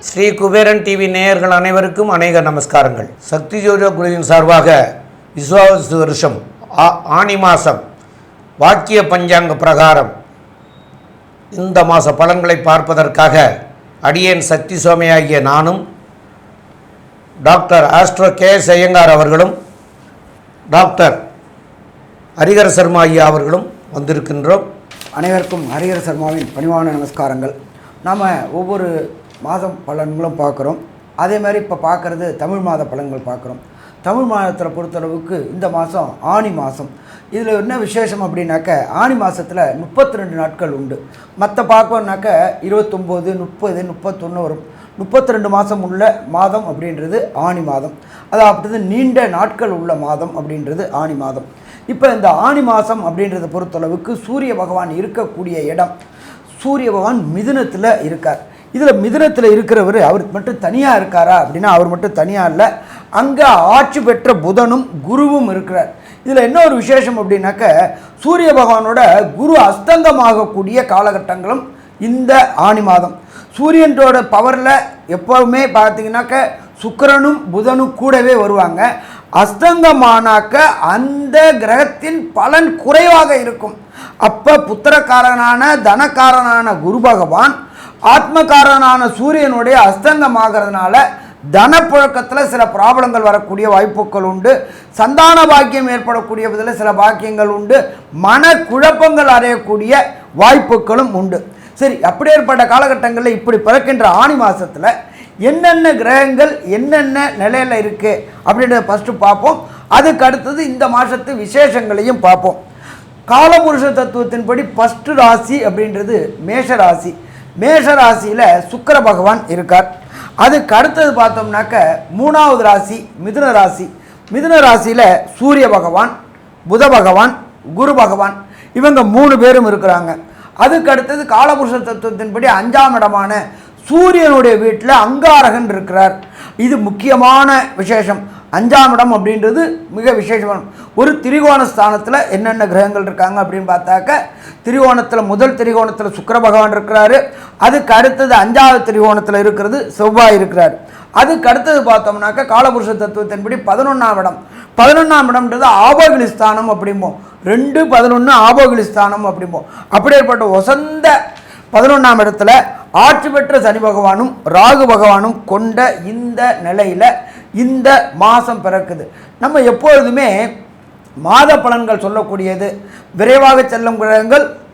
Sri Kuberan TV நேயர்கள் அனைவருக்கும் அநேக நமஸ்காரங்கள். சக்தி ஜோஜோ குழுவின் சார்பாக விஸ்வாச வருஷம் ஆ- ஆனி மாதம் வாக்கிய பஞ்சாங்க பிரகாரம். இந்த மாத பலன்களை பார்ப்பதற்காக அடியேன் சக்தி சுவாமியாகிய நானும் doctor astro K S Iyengar அவர்களும் டாக்டர் ஹரிகர சர்மா ஐயா அவர்களும் வந்திருக்கின்றோம். அனைவருக்கும் ஹரிஹர சர்மாவின் பணிவான நமஸ்காரங்கள். நாம் ஒவ்வொரு மாதம் பலன்களும் பார்க்குறோம். அதே மாதிரி இப்போ பார்க்குறது தமிழ் மாத பலன்கள் பார்க்குறோம். தமிழ் மாதத்தில் பொறுத்தளவுக்கு இந்த மாதம் ஆனி மாதம். இதில் என்ன விசேஷம் அப்படின்னாக்க ஆனி மாதத்தில் முப்பத்தி ரெண்டு நாட்கள் உண்டு. மற்ற பார்க்கணுன்னாக்க இருபத்தொம்போது முப்பது முப்பத்தொன்று வரும். முப்பத்தி ரெண்டு மாதம் உள்ள மாதம் அப்படின்றது ஆனி மாதம். அதாவது நீண்ட நாட்கள் உள்ள மாதம் அப்படின்றது ஆனி மாதம். இப்போ இந்த ஆனி மாதம் அப்படின்றத பொறுத்தளவுக்கு சூரிய பகவான் இருக்கக்கூடிய இடம். சூரிய பகவான் மிதுனத்தில் இருக்கார். இதில் மிதுனத்தில் இருக்கிறவர் அவர் மட்டும் தனியாக இருக்காரா அப்படின்னா அவர் மட்டும் தனியாக இல்லை. அங்கே ஆட்சி பெற்ற புதனும் குருவும் இருக்கிறார். இதில் என்ன ஒரு விசேஷம் அப்படின்னாக்க சூரிய பகவானோட குரு அஸ்தங்கமாகக்கூடிய காலகட்டங்களும் இந்த ஆனி மாதம். சூரியனோட பவரில் எப்போவுமே பார்த்தீங்கன்னாக்க சுக்கிரனும் புதனும் கூடவே வருவாங்க. அஸ்தங்கமானாக்க அந்த கிரகத்தின் பலன் குறைவாக இருக்கும். அப்போ புத்திரக்காரனான தனக்காரனான குரு பகவான் ஆத்மகாரனான சூரியனுடைய அஸ்தங்கமாகிறதுனால தனப்புழக்கத்தில் சில ப்ராப்ளங்கள் வரக்கூடிய வாய்ப்புகள் உண்டு. சந்தான பாக்கியம் ஏற்படக்கூடிய விதத்தில் சில பாக்கியங்கள் உண்டு. மன குழப்பங்கள் அடையக்கூடிய வாய்ப்புகளும் உண்டு. சரி அப்படியேற்பட்ட காலகட்டங்களில் இப்படி பிறக்கின்ற ஆணி மாதத்தில் என்னென்ன கிரகங்கள் என்னென்ன நிலையில் இருக்குது அப்படின்றத ஃபஸ்ட்டு பார்ப்போம். அதுக்கு அடுத்தது இந்த மாதத்து விசேஷங்களையும் பார்ப்போம். காலபுருஷ தத்துவத்தின்படி ஃபஸ்ட்டு ராசி அப்படின்றது மேஷ ராசி. மேஷ ராசியில் சுக்கர பகவான் இருக்கார். அதுக்கு அடுத்தது பார்த்தோம்னாக்க மூணாவது ராசி மிதுன ராசி. மிதுன ராசியில் சூரிய பகவான் புத பகவான் குரு பகவான் இவங்க மூணு பேரும் இருக்கிறாங்க. அதுக்கு அடுத்தது காலபுருஷ தத்துவத்தின்படி அஞ்சாம் இடமான சூரியனுடைய வீட்டில் அங்காரகன் இருக்கிறார். இது முக்கியமான விசேஷம். அஞ்சாம் இடம் அப்படின்றது மிக விசேஷமான. ஒரு திரிகோண ஸ்தானத்தில் என்னென்ன கிரகங்கள் இருக்காங்க அப்படின்னு பார்த்தாக்க திரிகோணத்தில் முதல் திரிகோணத்தில் சுக்கர பகவான் இருக்கிறாரு. அதுக்கு அடுத்தது அஞ்சாவது திரிகோணத்தில் இருக்கிறது செவ்வாய் இருக்கிறார். அதுக்கு அடுத்தது பார்த்தோம்னாக்க காலபுருஷ தத்துவத்தின்படி பதினொன்றாம் இடம். பதினொன்றாம் இடம்ன்றது ஆபோகிலி ஸ்தானம் அப்படிம்போம். ரெண்டு பதினொன்று ஆபோகிலிஸ்தானம் அப்படிம்போம் அப்படியேற்பட்ட ஒசந்த பதினொன்றாம் இடத்துல ஆட்சி பெற்ற சனி பகவானும் ராகு பகவானும் கொண்ட இந்த நிலையில் இந்த மாதம் பிறக்குது. நம்ம எப்பொழுதுமே மாத பலன்கள் சொல்லக்கூடியது. விரைவாக செல்லும் கிரகங்கள்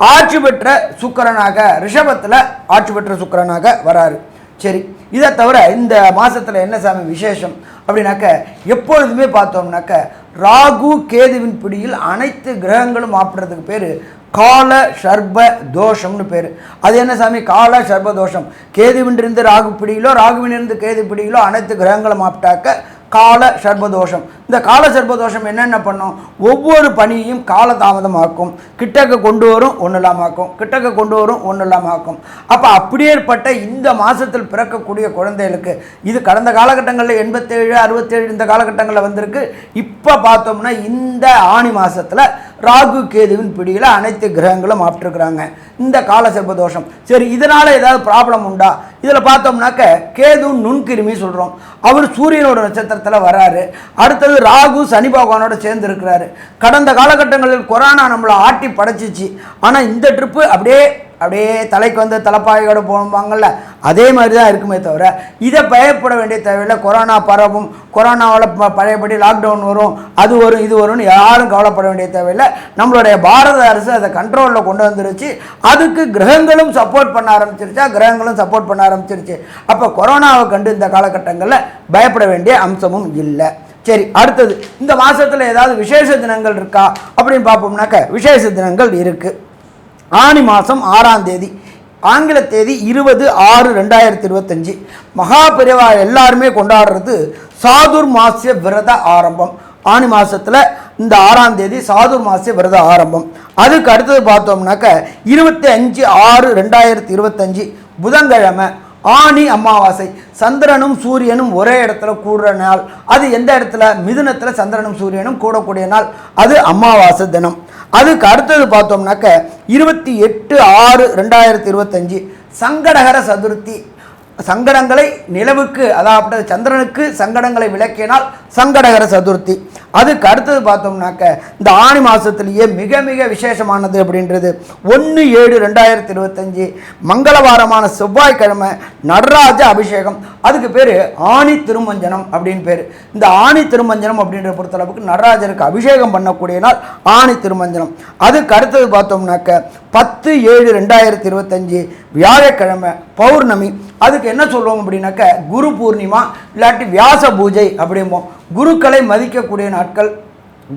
ஆட்சி பெற்ற சுக்கிரனாக ரிஷபத்தில் ஆட்சி பெற்ற சுக்கரனாக வராரு. சரி இதை தவிர இந்த மாதத்தில் என்ன சாமி விசேஷம்? அப்படின்னாக்க எப்பொழுதுமே பார்த்தோம்னாக்க ராகு கேதுவின் பிடியில் அனைத்து கிரகங்களும் ஆப்பிடுறதுக்கு பேர் கால சர்ப தோஷம்னு பேர். அது என்ன சாமி? கால சர்ப தோஷம். கேதுவின்றிருந்து ராகு பிடியிலோ ராகுவினிருந்து கேது பிடியிலோ அனைத்து கிரகங்களும் ஆப்பிட்டாக்க கால சர்பதோஷம் இந்த கால சர்பதோஷம் என்னென்ன பண்ணும்? ஒவ்வொரு பணியையும் காலதாமதமாக்கும். கிட்டக்க கொண்டு வரும் ஒன்று இல்லாமாக்கும் கிட்டக்க கொண்டு வரும் ஒன்று இல்லாமாக்கும் அப்போ அப்படியேற்பட்ட இந்த மாதத்தில் பிறக்கக்கூடிய குழந்தைகளுக்கு இது கடந்த காலகட்டங்களில் எண்பத்தேழு அறுபத்தேழு இந்த காலகட்டங்களில் வந்திருக்கு. இப்போ பார்த்தோம்னா இந்த ஆணி மாதத்தில் ராகு கேதுவின் பிடியில் அனைத்து கிரகங்களும் ஆப்டிருக்கிறாங்க இந்த கால சர்பதோஷம் சரி இதனால் ஏதாவது ப்ராப்ளம் உண்டா? இதில் பார்த்தோம்னாக்க கேது நுண்கிருமி சொல்கிறோம் அவர் சூரியனோட நட்சத்திரத்தில் வராரு. அடுத்தது ராகு சனி பகவானோட சேர்ந்து இருக்கிறாரு. கடந்த காலகட்டங்களில் கொரோனா நம்மளை ஆட்டி படைச்சிச்சு. ஆனால் இந்த ட்ரிப்பு அப்படியே அப்படியே தலைக்கு வந்து தலைப்பாயோட போகும்பாங்கள்ல அதே மாதிரி தான் இருக்குமே தவிர இதை பயப்பட வேண்டிய தேவையில்லை. கொரோனா பரவும் கொரோனாவில் ப- பழையபடி லாக்டவுன் வரும் அது வரும் இது வரும்னு யாரும் கவலைப்பட வேண்டிய தேவையில்லை. நம்மளுடைய பாரத அரசு அதை கண்ட்ரோலில் கொண்டு வந்துருச்சு. அதுக்கு கிரகங்களும் சப்போர்ட் பண்ண ஆரம்பிச்சிருச்சா? கிரகங்களும் சப்போர்ட் பண்ண ஆரம்பிச்சிருச்சு. அப்போ கொரோனாவை கண்டு இந்த காலகட்டங்களில் பயப்பட வேண்டிய அம்சமும் இல்லை. சரி அடுத்தது இந்த மாதத்தில் ஏதாவது விசேஷ தினங்கள் இருக்கா? அப்படின்னு பார்ப்போம்னாக்க விசேஷ தினங்கள் இருக்குது ஆனி மாதம் ஆறாம் தேதி ஆங்கில தேதி இருபது ஆறு ரெண்டாயிரத்தி இருபத்தஞ்சி. மகாபிரிவா எல்லாருமே கொண்டாடுறது சாதுர் மாசிய விரத ஆரம்பம். ஆனி மாதத்தில் இந்த ஆறாம் தேதி சாதுர் மாசிய விரத ஆரம்பம். அதுக்கு அடுத்தது பார்த்தோம்னாக்க இருபத்தி அஞ்சு ஆறு ரெண்டாயிரத்தி இருபத்தஞ்சி புதன்கிழமை ஆனி அமாவாசை. சந்திரனும் சூரியனும் ஒரே இடத்துல கூடுற நாள். அது எந்த இடத்துல? மிதுனத்தில் சந்திரனும் சூரியனும் கூடக்கூடிய நாள். அது அமாவாசை தினம். அதுக்கு அடுத்தது பார்த்தோம்னாக்க இருபத்தி எட்டு ஆறு ரெண்டாயிரத்தி இருபத்தஞ்சி சங்கடகர சதுர்த்தி சங்கடங்களை நிலவுக்கு அதாவது சந்திரனுக்கு சங்கடங்களை விளக்கினால் சங்கடகர சதுர்த்தி. அதுக்கு அடுத்தது பார்த்தோம்னாக்க இந்த ஆணி மாதத்துலேயே மிக மிக விசேஷமானது அப்படின்றது. ஒன்று ஏழு ரெண்டாயிரத்தி இருபத்தஞ்சி மங்களவாரமான செவ்வாய்க்கிழமை நடராஜ அபிஷேகம். அதுக்கு பேர் ஆணி திருமஞ்சனம் அப்படின்னு பேர். இந்த ஆணி திருமஞ்சனம் அப்படின்ற பொறுத்தளவுக்கு நடராஜருக்கு அபிஷேகம் பண்ணக்கூடிய நாள் ஆணி திருமஞ்சனம். அதுக்கு அடுத்தது பார்த்தோம்னாக்க பத்து ஏழு ரெண்டாயிரத்தி இருபத்தஞ்சி வியாழக்கிழமை பௌர்ணமி. அதுக்கு என்ன சொல்லுவோம் அப்படின்னாக்க குரு பூர்ணிமா இல்லாட்டி வியாச பூஜை அப்படிம்போம் குருக்களை மதிக்கக்கூடிய நாட்கள்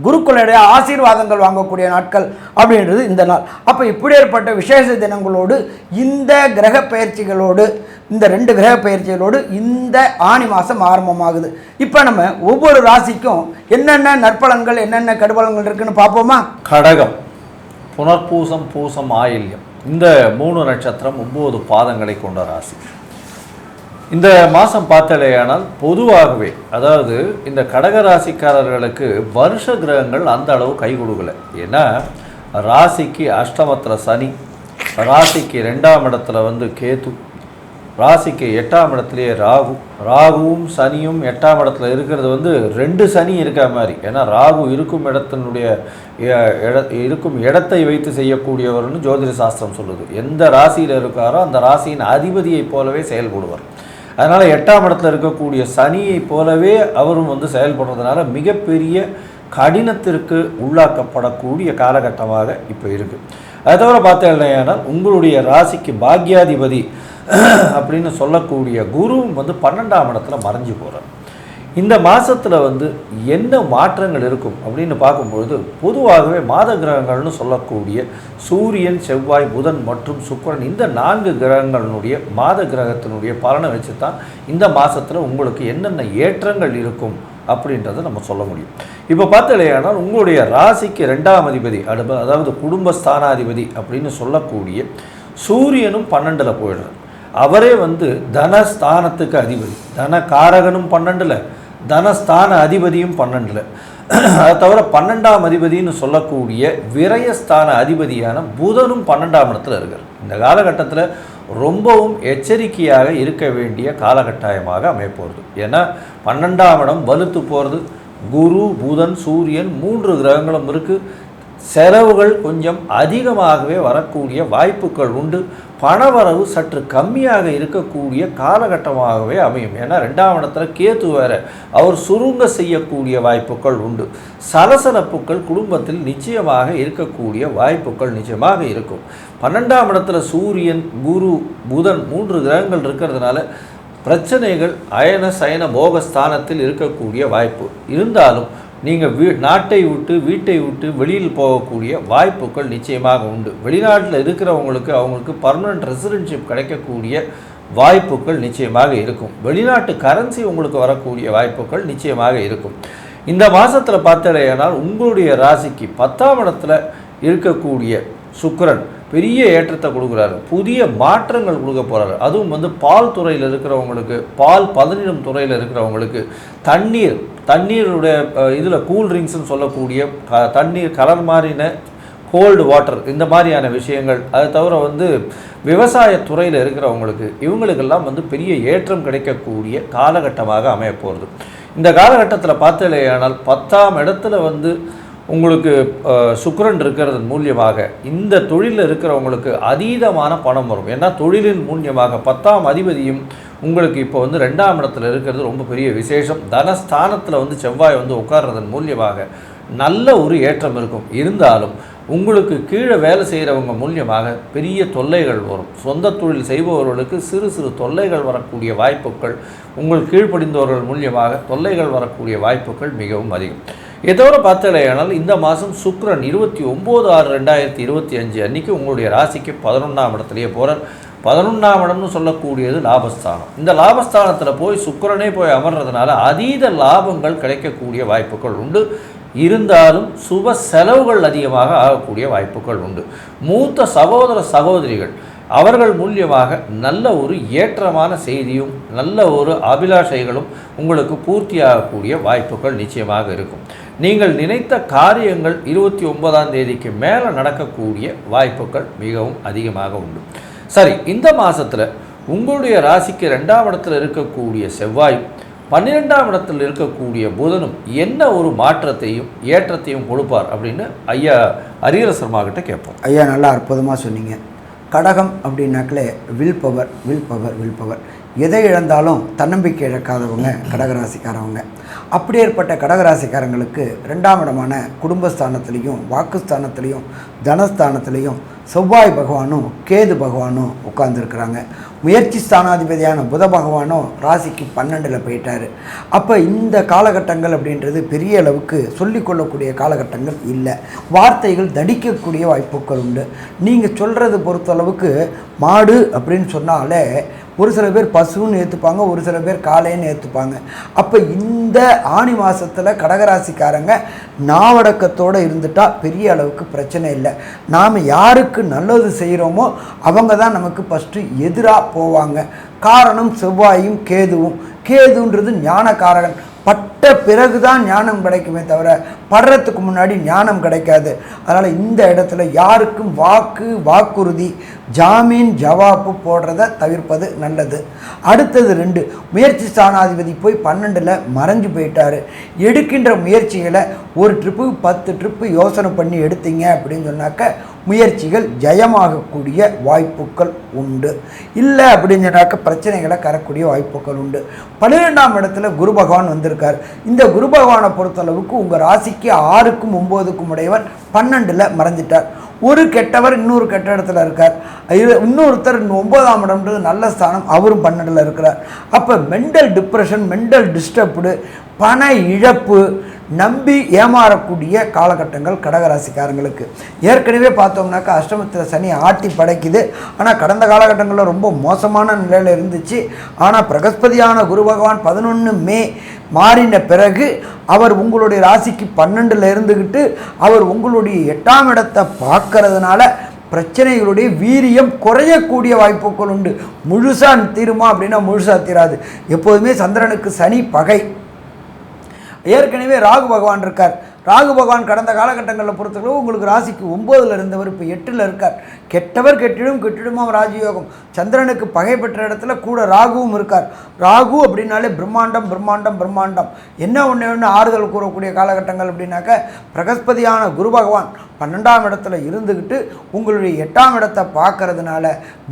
குருக்களுடைய ஆசீர்வாதங்கள் வாங்கக்கூடிய நாட்கள் அப்படின்றது இந்த நாள். அப்போ இப்படி ஏற்பட்ட விசேஷ தினங்களோடு இந்த கிரக பயிற்சிகளோடு இந்த ரெண்டு கிரக பயிற்சிகளோடு இந்த ஆணி மாதம் ஆரம்பமாகுது. இப்போ நம்ம ஒவ்வொரு ராசிக்கும் என்னென்ன நற்பலன்கள் என்னென்ன கடுபலன்கள் இருக்குன்னு பார்ப்போமா? கடகம். புனர்பூசம் பூசம் ஆயில்யம். இந்த மூணு நட்சத்திரம் ஒம்பது பாதங்களை கொண்ட ராசி. இந்த மாதம் பார்த்தாலேயானால் பொதுவாகவே அதாவது இந்த கடக ராசிக்காரர்களுக்கு வருஷ கிரகங்கள் அந்த அளவு கை கொடுக்கல. ஏன்னா ராசிக்கு அஷ்டமத்தில் சனி ராசிக்கு ரெண்டாம் இடத்துல வந்து கேத்து ராசிக்கு எட்டாம் இடத்துலயே ராகு ராகுவும் சனியும் எட்டாம் இடத்துல இருக்கிறது வந்து ரெண்டு சனி இருக்கா மாதிரி. ஏன்னா ராகு இருக்கும் இடத்தினுடைய இட- இருக்கும் இடத்தை வைத்து செய்யக்கூடியவர்னு ஜோதிட சாஸ்திரம் சொல்லுது. எந்த ராசியில் இருக்காரோ அந்த ராசியின் அதிபதியைப் போலவே செயல்படுவார். அதனால் எட்டாம் இடத்துல இருக்கக்கூடிய சனியைப் போலவே அவரும் வந்து செயல்படுறதுனால மிகப்பெரிய கடினத்திற்கு உள்ளாக்கப்படக்கூடிய காலகட்டமாக இப்போ இருக்குது அது தவிர பார்த்தீங்கன்னா உங்களுடைய ராசிக்கு பாக்யாதிபதி அப்படின்னு சொல்லக்கூடிய குருவும் வந்து பன்னெண்டாம் இடத்துல மறைஞ்சு போகிறார் இந்த மாதத்தில் வந்து என்ன மாற்றங்கள் இருக்கும் அப்படின்னு பார்க்கும்பொழுது பொதுவாகவே மாத கிரகங்கள்னு சொல்லக்கூடிய சூரியன் செவ்வாய் புதன் மற்றும் சுக்கரன் இந்த நான்கு கிரகங்களினுடைய மாத கிரகத்தினுடைய பலனை வச்சு தான் இந்த மாதத்தில் உங்களுக்கு என்னென்ன ஏற்றங்கள் இருக்கும் அப்படின்றத நம்ம சொல்ல முடியும். இப்போ பார்த்தலையானால் உங்களுடைய ராசிக்கு ரெண்டாம் அதிபதி அடுப்ப அதாவது குடும்ப ஸ்தானாதிபதி அப்படின்னு சொல்லக்கூடிய சூரியனும் பன்னெண்டில் போயிடுறார். அவரே வந்து தனஸ்தானத்துக்கு அதிபதி. தன காரகனும் பன்னெண்டில் தனஸ்தான அதிபதியும் பன்னெண்டில். அதை தவிர பன்னெண்டாம் அதிபதின்னு சொல்லக்கூடிய விரயஸ்தான அதிபதியான புதனும் பன்னெண்டாம் இடத்துல இருக்கார். இந்த காலகட்டத்தில் ரொம்பவும் எச்சரிக்கையாக இருக்க வேண்டிய காலகட்டாயமாக அமைப்போகிறது ஏன்னா பன்னெண்டாம் இடம் வலுத்து போகிறது குரு புதன் சூரியன் மூன்று கிரகங்களும் இருக்குது செலவுகள் கொஞ்சம் அதிகமாகவே வரக்கூடிய வாய்ப்புகள் உண்டு. பணவரவு சற்று கம்மியாக இருக்கக்கூடிய காலகட்டமாகவே அமையும். ஏன்னா ரெண்டாம் இடத்துல கேத்து வேற. அவர் சுருங்க செய்யக்கூடிய வாய்ப்புகள் உண்டு. சலசலப்புகள் குடும்பத்தில் நிச்சயமாக இருக்கக்கூடிய வாய்ப்புகள் நிச்சயமாக இருக்கும். பன்னெண்டாம் இடத்துல சூரியன் குரு புதன் மூன்று கிரகங்கள் இருக்கிறதுனால பிரச்சனைகள் அயன சயன போகஸ்தானத்தில் இருக்கக்கூடிய வாய்ப்பு. இருந்தாலும் நீங்கள் வீ நாட்டை விட்டு வீட்டை விட்டு வெளியில் போகக்கூடிய வாய்ப்புகள் நிச்சயமாக உண்டு. வெளிநாட்டில் இருக்கிறவங்களுக்கு அவங்களுக்கு பர்மனன்ட் ரெசிடென்ஷிப் கிடைக்கக்கூடிய வாய்ப்புகள் நிச்சயமாக இருக்கும். வெளிநாட்டு கரன்சி உங்களுக்கு வரக்கூடிய வாய்ப்புகள் நிச்சயமாக இருக்கும். இந்த மாதத்தில் பார்த்தடையானால் உங்களுடைய ராசிக்கு பத்தாம் இடத்துல இருக்கக்கூடிய சுக்கரன் பெரிய ஏற்றத்தை கொடுக்குறாரு. புதிய மாற்றங்கள் கொடுக்க போகிறாரு அதுவும் வந்து பால் துறையில் இருக்கிறவங்களுக்கு பால் பதனிடும் துறையில் இருக்கிறவங்களுக்கு தண்ணீர் தண்ணீருடைய இதில் கூல் ட்ரிங்க்ஸ்னு சொல்லக்கூடிய க- தண்ணீர் கலர் மாறின கோல்டு வாட்டர் இந்த மாதிரியான விஷயங்கள். அது தவிர வந்து விவசாய துறையில் இருக்கிறவங்களுக்கு இவங்களுக்கெல்லாம் வந்து பெரிய ஏற்றம் கிடைக்கக்கூடிய காலகட்டமாக அமையப்போகிறது இந்த காலகட்டத்தில் பார்த்தலையானால் பத்தாம் இடத்துல வந்து உங்களுக்கு சுக்கரன் இருக்கிறது இருக்கிறதன் மூலியமாக இந்த தொழிலில் இருக்கிறவங்களுக்கு அதீதமான பணம் வரும். ஏன்னா தொழிலின் மூலியமாக பத்தாம் அதிபதியும் உங்களுக்கு இப்போ வந்து ரெண்டாம் இடத்துல இருக்கிறது ரொம்ப பெரிய விசேஷம். தனஸ்தானத்தில் வந்து செவ்வாய் வந்து உட்கார்றதன் மூலியமாக நல்ல ஒரு ஏற்றம் இருக்கும். இருந்தாலும் உங்களுக்கு கீழே வேலை செய்கிறவங்க மூலியமாக பெரிய தொல்லைகள் வரும். சொந்த தொழில் செய்பவர்களுக்கு சிறு சிறு தொல்லைகள் வரக்கூடிய வாய்ப்புகள் உங்கள் கீழ்ப்படிந்தவர்கள் மூலியமாக தொல்லைகள் வரக்கூடிய வாய்ப்புகள் மிகவும் அதிகம். இதோட பார்த்தலையானால் இந்த மாதம் சுக்ரன் இருபத்தி ஒம்பது ஆறு ரெண்டாயிரத்தி இருபத்தி அஞ்சு அன்னைக்கு உங்களுடைய ராசிக்கு பதினொன்றாம் இடத்துலையே போகிறார் பதினொன்றாம் இடம்னு சொல்லக்கூடியது லாபஸ்தானம். இந்த லாபஸ்தானத்தில் போய் சுக்கரனே போய் அமர்றதுனால அதீத லாபங்கள் கிடைக்கக்கூடிய வாய்ப்புகள் உண்டு. இருந்தாலும் சுப செலவுகள் அதிகமாக ஆகக்கூடிய வாய்ப்புகள் உண்டு. மூத்த சகோதர சகோதரிகள் அவர்கள் மூலியமாக நல்ல ஒரு ஏற்றமான செய்தியும் நல்ல ஒரு அபிலாஷைகளும் உங்களுக்கு பூர்த்தியாகக்கூடிய வாய்ப்புகள் நிச்சயமாக இருக்கும். நீங்கள் நினைத்த காரியங்கள் இருபத்தி ஒன்பதாம் தேதிக்கு மேலே நடக்கக்கூடிய வாய்ப்புகள் மிகவும் அதிகமாக உண்டு. சரி இந்த மாதத்தில் உங்களுடைய ராசிக்கு ரெண்டாம் இடத்துல இருக்கக்கூடிய செவ்வாய் பன்னிரெண்டாம் இடத்தில் இருக்கக்கூடிய புதனும் என்ன ஒரு மாற்றத்தையும் ஏற்றத்தையும் கொடுப்பார் அப்படின்னு ஐயா அரியர சர்மா கேட்போம். ஐயா நல்லா அற்புதமாக சொன்னீங்க. கடகம் அப்படின்னாக்களே will power will power will power எதை இழந்தாலும் தன்னம்பிக்கை இழக்காதவங்க கடகராசிக்காரவங்க. அப்படியேற்பட்ட கடகராசிக்காரங்களுக்கு ரெண்டாம் இடமான குடும்பஸ்தானத்துலேயும் வாக்குஸ்தானத்துலேயும் தனஸ்தானத்துலேயும் செவ்வாய் பகவானும் கேது பகவானும் உட்கார்ந்துருக்குறாங்க. முயற்சி ஸ்தானாதிபதியான புத பகவானும் ராசிக்கு பன்னெண்டில் போயிட்டார். அப்போ இந்த காலகட்டங்கள் அப்படின்றது பெரிய அளவுக்கு சொல்லிக்கொள்ளக்கூடிய காலகட்டங்கள் இல்லை. வார்த்தைகள் தடிக்கக்கூடிய வாய்ப்புகள் உண்டு. நீங்கள் சொல்கிறது பொறுத்தளவுக்கு மாடு அப்படின்னு சொன்னாலே ஒரு சில பேர் பசுன்னு ஏற்றுப்பாங்க ஒரு சில பேர் காலைன்னு ஏற்றுப்பாங்க அப்போ இந்த ஆணி மாதத்தில் கடகராசிக்காரங்க நாவடக்கத்தோடு இருந்துட்டால் பெரிய அளவுக்கு பிரச்சனை இல்லை. நாம் யாருக்கு நல்லது செய்கிறோமோ அவங்க தான் நமக்கு ஃபஸ்ட்டு எதிராக போவாங்க. காரணம் செவ்வாயும் கேதுவும். கேதுன்றது ஞானக்காரகன். பட்ட பிறகு தான் ஞானம் கிடைக்குமே தவிர படுறதுக்கு முன்னாடி ஞானம் கிடைக்காது. அதனால் இந்த இடத்துல யாருக்கும் வாக்கு வாக்குறுதி ஜாமீன் ஜவாப்பு போடுறத தவிர்ப்பது நல்லது. அடுத்தது ரெண்டு முயற்சி ஸ்தானாதிபதி போய் பன்னெண்டில் மறைஞ்சு போயிட்டார். எடுக்கின்ற முயற்சிகளை ஒரு ட்ரிப்பு பத்து ட்ரிப்பு யோசனை பண்ணி எடுத்தீங்க அப்படின்னு சொன்னாக்க முயற்சிகள் ஜெயமாகக்கூடிய வாய்ப்புகள் உண்டு. இல்லை அப்படின்னாக்க பிரச்சனைகளை கரக்கூடிய வாய்ப்புகள் உண்டு. பன்னிரெண்டாம் இடத்துல குரு பகவான் வந்திருக்கார். இந்த குரு பகவானை பொறுத்தளவுக்கு உங்கள் ராசிக்கு ஆறுக்கும் ஒம்போதுக்கும் உடையவர் பன்னெண்டில் மறைஞ்சிட்டார். ஒரு கெட்டவர் இன்னொரு கெட்ட இடத்துல இருக்கார். இன்னொருத்தர் ஒன்பதாம் இடம்ன்றது நல்ல ஸ்தானம். அவரும் பன்னெண்டில் இருக்கிறார். அப்போ மென்டல் டிப்ரெஷன் மென்டல் டிஸ்டர்ப்டு பண இழப்பு நம்பி ஏமாறக்கூடிய காலகட்டங்கள் கடகராசிக்காரங்களுக்கு. ஏற்கனவே பார்த்தோம்னாக்கா அஷ்டமத்தில் சனி ஆட்டி படைக்குது. ஆனால் கடந்த காலகட்டங்களில் ரொம்ப மோசமான நிலையில் இருந்துச்சு. ஆனால் பிரகஸ்பதியான குரு பகவான் பதினொன்று மே மாறின பிறகு அவர் உங்களுடைய ராசிக்கு பன்னெண்டில் இருந்துக்கிட்டு அவர் உங்களுடைய எட்டாம் இடத்தை பார்க்கறதுனால பிரச்சனைகளுடைய வீரியம் குறையக்கூடிய வாய்ப்புகள் உண்டு. முழுசாக தீருமா அப்படின்னா முழுசாக தீராது. எப்போதுமே சந்திரனுக்கு சனி பகை. ஏற்கனவே ராகு பகவான் இருக்கார். ராகு பகவான் கடந்த காலகட்டங்களில் பொறுத்தளவு உங்களுக்கு ராசிக்கு ஒம்போதில் இருந்தவர் இப்போ எட்டில் இருக்கார். கெட்டவர் கெட்டிடும் கெட்டிடுமாம் ராஜயோகம். சந்திரனுக்கு பகை பெற்ற இடத்துல கூட ராகுவும் இருக்கார். ராகு அப்படின்னாலே பிரம்மாண்டம் பிரம்மாண்டம் பிரம்மாண்டம். என்ன ஒன்று ஒன்று ஆறுதல் கூறக்கூடிய காலகட்டங்கள் அப்படின்னாக்க பிரகஸ்பதியான குரு பகவான் பன்னெண்டாம் இடத்துல இருந்துக்கிட்டு உங்களுடைய எட்டாம் இடத்தை பார்க்கறதுனால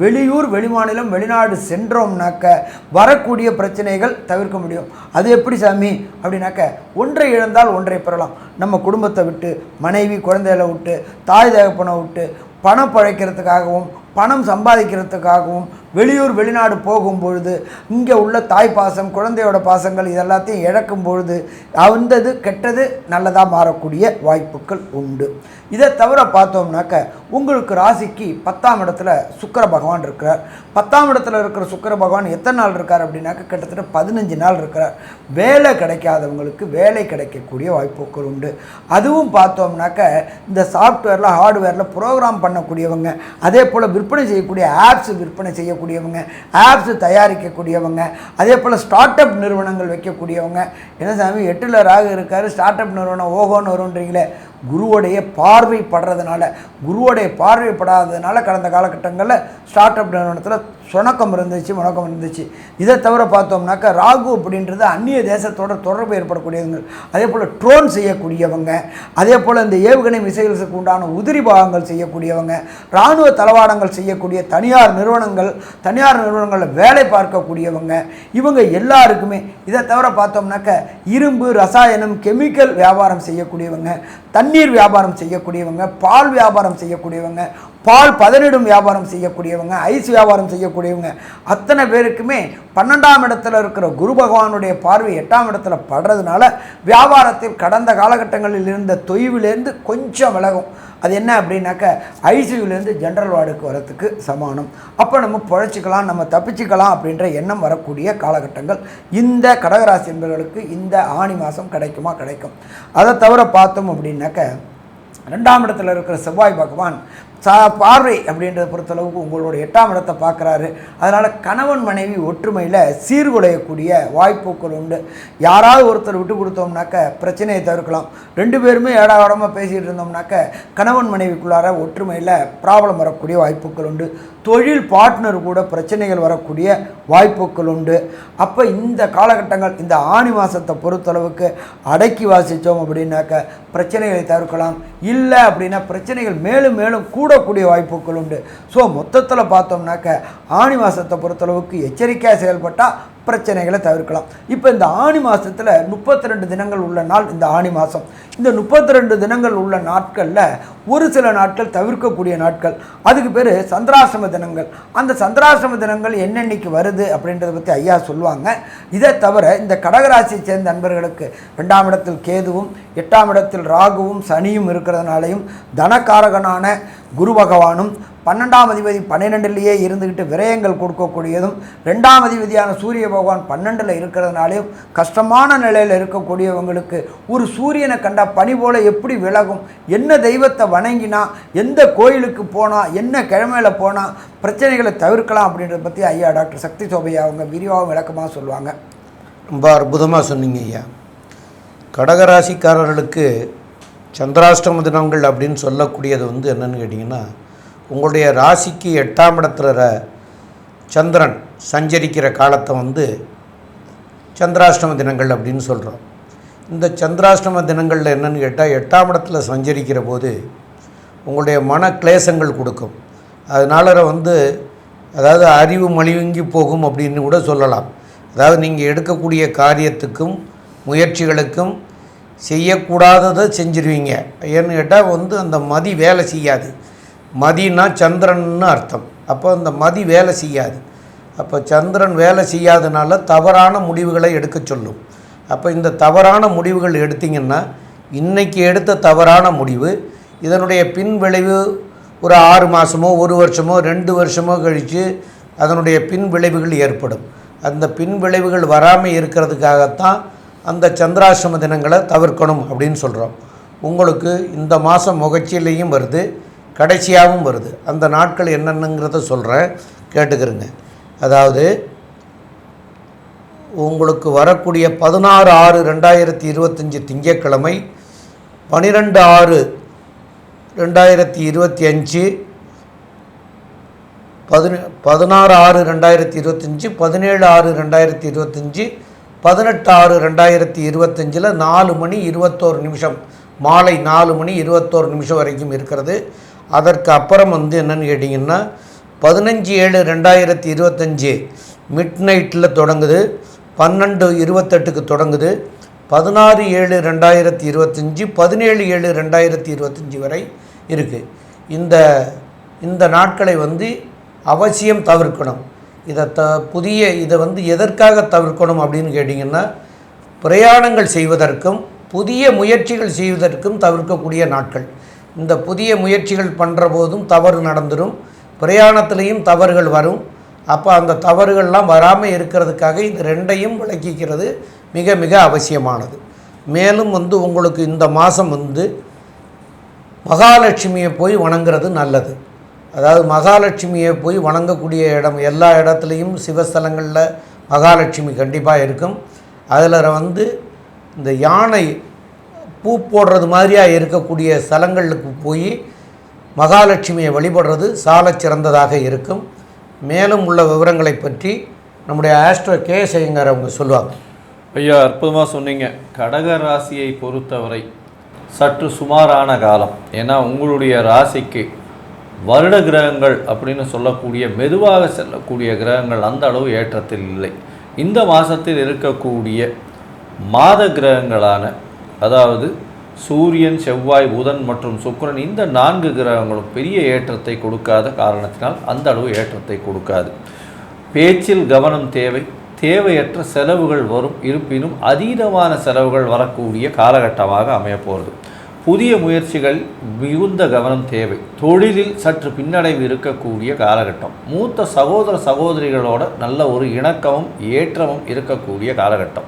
வெளியூர் வெளிமாநிலம் வெளிநாடு சென்றோம்னாக்க வரக்கூடிய பிரச்சனைகள் தவிர்க்க முடியும். அது எப்படி சாமி? அப்படின்னாக்க ஒன்றை இழந்தால் ஒன்றை பெறலாம். நம்ம குடும்பத்தை விட்டு மனைவி குழந்தைகளை விட்டு தாய் தகப்பனை விட்டு பணம் பழைக்கிறதுக்காகவும் பணம் சம்பாதிக்கிறதுக்காகவும் வெளியூர் வெளிநாடு போகும் பொழுது இங்கே உள்ள தாய் பாசம் குழந்தையோட பாசங்கள் இதெல்லாத்தையும் இழக்கும் பொழுது அந்தது கெட்டது நல்லதாக மாறக்கூடிய வாய்ப்புகள் உண்டு. இதை தவிர பார்த்தோம்னாக்க உங்களுக்கு ராசிக்கு பத்தாம் இடத்துல சுக்கர பகவான் இருக்கிறார். பத்தாம் இடத்துல இருக்கிற சுக்கர பகவான் எத்தனை நாள் இருக்கார் அப்படின்னாக்க கிட்டத்தட்ட பதினஞ்சு நாள் இருக்கிறார். வேலை கிடைக்காதவங்களுக்கு வேலை கிடைக்கக்கூடிய வாய்ப்புகள் உண்டு. அதுவும் பார்த்தோம்னாக்க இந்த சாஃப்ட்வேரில் ஹார்ட்வேரில் ப்ரோக்ராம் பண்ணக்கூடியவங்க அதே போல் விற்பனை செய்யக்கூடிய ஆப்ஸ் விற்பனை வைக்கக்கூடியவங்க ஆப்ஸ் தயாரிக்கக்கூடியவங்க அதே போல் ஸ்டார்ட் அப் நிறுவனங்கள் வைக்கக்கூடியவங்க. என்ன சாமி எட்டில் ராகு இருக்கார் ஸ்டார்ட் அப் நிறுவனம் ஓகோன்னு வருன்றீங்களே குருவோடைய பார்வை படுறதுனால குருவோடைய பார்வை படாததுனால கடந்த காலகட்டங்களில் ஸ்டார்ட் அப் நிறுவனத்தில் சுணக்கம் இருந்துச்சு முணக்கம் இருந்துச்சு. இதை தவிர பார்த்தோம்னாக்கா ராகு அப்படின்றது அந்நிய தேசத்தோட தொடர்பு ஏற்படக்கூடியவங்க அதே போல் ட்ரோன் செய்யக்கூடியவங்க அதே போல் இந்த ஏவுகணை மிசைல்ஸுக்கு உண்டான உதிரி பாகங்கள் செய்யக்கூடியவங்க இராணுவ தளவாடங்கள் செய்யக்கூடிய தனியார் நிறுவனங்கள் தனியார் நிறுவனங்களில் வேலை பார்க்கக்கூடியவங்க இவங்க எல்லாருக்குமே இதை தவிர பார்த்தோம்னாக்க இரும்பு ரசாயனம் கெமிக்கல் வியாபாரம் செய்யக்கூடியவங்க தண்ணீர் வியாபாரம் செய்யக்கூடியவங்க பால் வியாபாரம் செய்யக்கூடியவங்க பால் பதனிடும் வியாபாரம் செய்யக்கூடியவங்க ஐஸ் வியாபாரம் செய்யக்கூடியவங்க அத்தனை பேருக்குமே பன்னெண்டாம் இடத்துல இருக்கிற குரு பகவானுடைய பார்வை எட்டாம் இடத்துல படுறதுனால வியாபாரத்தில் கடந்த காலகட்டங்களில் இருந்த தொய்விலேருந்து கொஞ்சம் விலகும். அது என்ன அப்படின்னாக்க ஐசியூலேருந்து ஜென்ரல் வார்டுக்கு வரத்துக்கு சமானம். அப்போ நம்ம புழைச்சிக்கலாம் நம்ம தப்பிச்சுக்கலாம் அப்படின்ற எண்ணம் வரக்கூடிய காலகட்டங்கள். இந்த கடகராசி என்பவர்களுக்கு இந்த ஆணி மாதம் கிடைக்குமா கிடைக்கும். அதை தவிர பார்த்தோம் அப்படின்னாக்க ரெண்டாம் இடத்துல இருக்கிற செவ்வாய் பகவான் சா பார்வை அப்படின்றத பொறுத்தளவுக்கு உங்களோட எட்டாம் இடத்தை பார்க்குறாரு. அதனால் கணவன் மனைவி ஒற்றுமையில் சீர்குலையக்கூடிய வாய்ப்புகள் உண்டு. யாராவது ஒருத்தர் விட்டு கொடுத்தோம்னாக்க பிரச்சனையை தவிர்க்கலாம். ரெண்டு பேருமே ஏடா பேசிகிட்டு இருந்தோம்னாக்க கணவன் மனைவிக்குள்ளார ஒற்றுமையில் ப்ராப்ளம் வரக்கூடிய வாய்ப்புகள் உண்டு. தொழில் பார்ட்னர் கூட பிரச்சனைகள் வரக்கூடிய வாய்ப்புகள் உண்டு. அப்போ இந்த காலகட்டங்கள் இந்த ஆணி மாதத்தை பொறுத்தளவுக்கு அடக்கி வாசித்தோம் அப்படின்னாக்க பிரச்சனைகளை தவிர்க்கலாம். இல்லை அப்படின்னா பிரச்சனைகள் மேலும் மேலும் கூட கூடக்கூடிய வாய்ப்புகள் உண்டு. ஸோ மொத்தத்தில் பார்த்தோம்னாக்க ஆணி மாதத்தை பொறுத்தளவுக்கு எச்சரிக்கையாக செயல்பட்டால் பிரச்சனைகளை தவிர்க்கலாம். இப்போ இந்த ஆணி மாதத்தில் முப்பத்தி ரெண்டு தினங்கள் உள்ள நாள் இந்த ஆணி மாதம் இந்த முப்பத்தி ரெண்டு தினங்கள் உள்ள நாட்களில் ஒரு சில நாட்கள் தவிர்க்கக்கூடிய நாட்கள். அதுக்கு பேர் சந்திராசிரம தினங்கள். அந்த சந்திராசிரம தினங்கள் என்னென்னைக்கு வருது அப்படின்றத பற்றி ஐயா சொல்லுவாங்க. இதை தவிர இந்த கடகராசியை சேர்ந்த நண்பர்களுக்கு ரெண்டாம் இடத்தில் கேதுவும் எட்டாம் இடத்தில் ராகுவும் சனியும் இருக்கிறதுனாலையும் தனக்காரகனான குரு பகவானும் பன்னெண்டாம் அதிபதி பன்னிரெண்டுலேயே இருந்துக்கிட்டு விரயங்கள் கொடுக்கக்கூடியதும் ரெண்டாம் அதிபதியான சூரிய பகவான் பன்னெண்டில் இருக்கிறதுனாலையும் கஷ்டமான நிலையில் இருக்கக்கூடியவங்களுக்கு ஒரு சூரியனை கண்டால் பனி போல் எப்படி விலகும் என்ன தெய்வத்தை வணங்கினா எந்த கோயிலுக்கு போனால் என்ன கிழமையில் போனால் பிரச்சனைகளை தவிர்க்கலாம் அப்படின்றத பற்றி ஐயா டாக்டர் சக்தி சோபையா அவங்க விரிவாகவும் விளக்கமாக சொல்லுவாங்க. ரொம்ப அற்புதமாக சொன்னீங்க ஐயா. கடகராசிக்காரர்களுக்கு சந்திராஷ்டம தினங்கள் அப்படின்னு சொல்லக்கூடியது வந்து என்னென்னு கேட்டிங்கன்னா உங்களுடைய ராசிக்கு எட்டாம் இடத்துல ர- சந்திரன் சஞ்சரிக்கிற காலத்தை வந்து சந்திராஷ்டம தினங்கள் அப்படின்னு சொல்கிறோம் இந்த சந்திராஷ்டம தினங்களில் என்னென்னு கேட்டால் எட்டாம் இடத்துல சஞ்சரிக்கிற போது உங்களுடைய மன கிளேசங்கள் கொடுக்கும். அதனால வந்து அதாவது அறிவு மலிவங்கி போகும் அப்படின்னு கூட சொல்லலாம். அதாவது நீங்கள் எடுக்கக்கூடிய காரியத்துக்கும் முயற்சிகளுக்கும் செய்யக்கூடாததை செஞ்சிருவீங்க. ஏன்னு கேட்டால் வந்து அந்த மதி வேலை செய்யாது. மதினா சந்திரன்னு அர்த்தம். அப்போ அந்த மதி வேலை செய்யாது. அப்போ சந்திரன் வேலை செய்யாதனால தவறான முடிவுகளை எடுக்க சொல்லும். அப்போ இந்த தவறான முடிவுகள் எடுத்தீங்கன்னா இன்றைக்கி எடுத்த தவறான முடிவு இதனுடைய பின் விளைவு ஒரு ஆறு மாதமோ ஒரு வருஷமோ ரெண்டு வருஷமோ கழித்து அதனுடைய பின் விளைவுகள் ஏற்படும். அந்த பின் விளைவுகள் வராமல் இருக்கிறதுக்காகத்தான் அந்த சந்திராசிரம தினங்களை தவிர்க்கணும் அப்படின்னு சொல்கிறோம் உங்களுக்கு இந்த மாதம் முகச்சியிலையும் வருது. கடைசியாகவும் வருது. அந்த நாட்கள் என்னென்னங்கிறத சொல்கிறேன் கேட்டுக்கிறங்க. அதாவது உங்களுக்கு வரக்கூடிய பதினாறு ஆறு ரெண்டாயிரத்தி இருபத்தஞ்சி திங்கட்கிழமை பனிரெண்டு ஆறு ரெண்டாயிரத்தி இருபத்தி அஞ்சு பதின பதினாறு ஆறு ரெண்டாயிரத்தி இருபத்தஞ்சி பதினேழு ஆறு ரெண்டாயிரத்தி இருபத்தஞ்சி பதினெட்டு ஆறு ரெண்டாயிரத்தி இருபத்தஞ்சில் நாலு மணி இருபத்தோரு நிமிஷம் மாலை நாலு மணி இருபத்தோரு நிமிஷம் வரைக்கும் இருக்கிறது. அதற்கு அப்புறம் வந்து என்னென்னு கேட்டிங்கன்னா பதினஞ்சு ஏழு ரெண்டாயிரத்தி இருபத்தஞ்சி மிட் நைட்டில் தொடங்குது பன்னெண்டு இருபத்தெட்டுக்கு தொடங்குது பதினாறு ஏழு ரெண்டாயிரத்தி இருபத்தஞ்சி பதினேழு ஏழு ரெண்டாயிரத்தி இருபத்தஞ்சி வரை இருக்குது இந்த இந்த நாட்களை வந்து அவசியம் தவிர்க்கணும். இதை த புதிய இதை வந்து எதற்காக தவிர்க்கணும் அப்படின்னு கேட்டிங்கன்னா பிரயாணங்கள் செய்வதற்கும் புதிய முயற்சிகள் செய்வதற்கும் தவிர்க்கக்கூடிய நாட்கள். இந்த புதிய முயற்சிகள் பண்ணுற போதும் தவறு நடந்துடும் பிரயாணத்துலேயும் தவறுகள் வரும். அப்போ அந்த தவறுகள்லாம் வராமல் இருக்கிறதுக்காக இது ரெண்டையும் விளக்கிக்கிறது மிக மிக அவசியமானது. மேலும் வந்து உங்களுக்கு இந்த மாதம் வந்து மகாலட்சுமியை போய் வணங்குறது நல்லது. அதாவது மகாலட்சுமியை போய் வணங்கக்கூடிய இடம் எல்லா இடத்துலையும் சிவஸ்தலங்களில் மகாலட்சுமி கண்டிப்பாக இருக்கும். அதில் வந்து இந்த யானை பூ போடுறது மாதிரியாக இருக்கக்கூடிய ஸ்தலங்களுக்கு போய் மகாலட்சுமியை வழிபடுறது சால சிறந்ததாக இருக்கும். மேலும் உள்ள விவரங்களை பற்றி நம்முடைய ஆஸ்ட்ரோ கே ஐயங்கார் அவங்க சொல்லுவாங்க. ஐயா அற்புதமாக சொன்னீங்க. கடக ராசியை பொறுத்தவரை சற்று சுமாரான காலம். ஏன்னா உங்களுடைய ராசிக்கு வருட கிரகங்கள் அப்படின்னு சொல்லக்கூடிய மெதுவாக செல்லக்கூடிய கிரகங்கள் அந்த அளவு ஏற்றத்தில் இல்லை. இந்த மாதத்தில் இருக்கக்கூடிய மாத கிரகங்களான அதாவது சூரியன் செவ்வாய் புதன் மற்றும் சுக்கிரன் இந்த நான்கு கிரகங்களும் பெரிய ஏற்றத்தை கொடுக்காத காரணத்தினால் அந்த அளவு ஏற்றத்தை கொடுக்காது. பேச்சில் கவனம் தேவை. தேவையற்ற செலவுகள் வரும். இருப்பினும் அதீதமான செலவுகள் வரக்கூடிய காலகட்டமாக அமையப்போகிறது புதிய முயற்சிகள் மிகுந்த கவனம் தேவை. தொழிலில் சற்று பின்னடைவு இருக்கக்கூடிய காலகட்டம். மூத்த சகோதர சகோதரிகளோட நல்ல ஒரு இணக்கமும் ஏற்றமும் இருக்கக்கூடிய காலகட்டம்.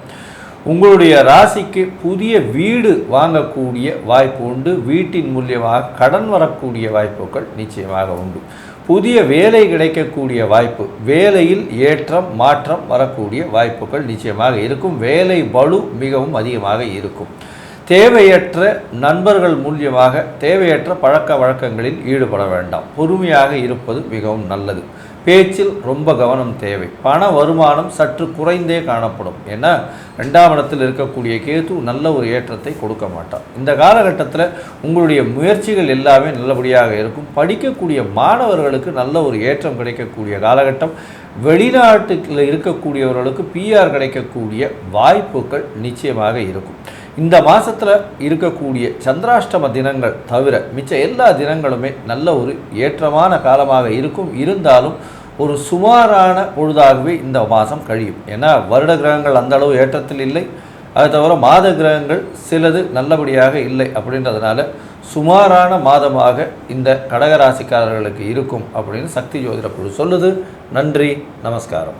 உங்களுடைய ராசிக்கு புதிய வீடு வாங்கக்கூடிய வாய்ப்பு உண்டு. வீட்டின் மூலியமாக கடன் வரக்கூடிய வாய்ப்புகள் நிச்சயமாக உண்டு. புதிய வேலை கிடைக்கக்கூடிய வாய்ப்பு வேலையில் ஏற்றம் மாற்றம் வரக்கூடிய வாய்ப்புகள் நிச்சயமாக இருக்கும். வேலை வலு மிகவும் அதிகமாக இருக்கும். தேவையற்ற நண்பர்கள் மூலியமாக தேவையற்ற பழக்க வழக்கங்களில் ஈடுபட வேண்டாம். பொறுமையாக இருப்பது மிகவும் நல்லது. பேச்சில் ரொம்ப கவனம் தேவை. பண வருமானம் சற்று குறைந்தே காணப்படும். ஏன்னா ரெண்டாம் இடத்தில் இருக்கக்கூடிய கேது நல்ல ஒரு ஏற்றத்தை கொடுக்க மாட்டார் இந்த காலகட்டத்தில் உங்களுடைய முயற்சிகள் எல்லாமே நல்லபடியாக இருக்கும். படிக்கக்கூடிய மாணவர்களுக்கு நல்ல ஒரு ஏற்றம் கிடைக்கக்கூடிய காலகட்டம். வெளிநாட்டுல இருக்கக்கூடியவர்களுக்கு பிஆர் கிடைக்கக்கூடிய வாய்ப்புகள் நிச்சயமாக இருக்கும். இந்த மாதத்தில் இருக்கக்கூடிய சந்திராஷ்டம தினங்கள் தவிர மிச்ச எல்லா தினங்களுமே நல்ல ஒரு ஏற்றமான காலமாக இருக்கும். இருந்தாலும் ஒரு சுமாரான பொழுதாகவே இந்த மாதம் கழியும். ஏன்னா வருட கிரகங்கள் அந்த அளவு ஏற்றத்தில் இல்லை. அது தவிர மாத கிரகங்கள் சிலது நல்லபடியாக இல்லை அப்படின்றதுனால சுமாரான மாதமாக இந்த கடகராசிக்காரர்களுக்கு இருக்கும் அப்படின்னு சக்தி ஜோதிட குழு சொல்லுது. நன்றி நமஸ்காரம்.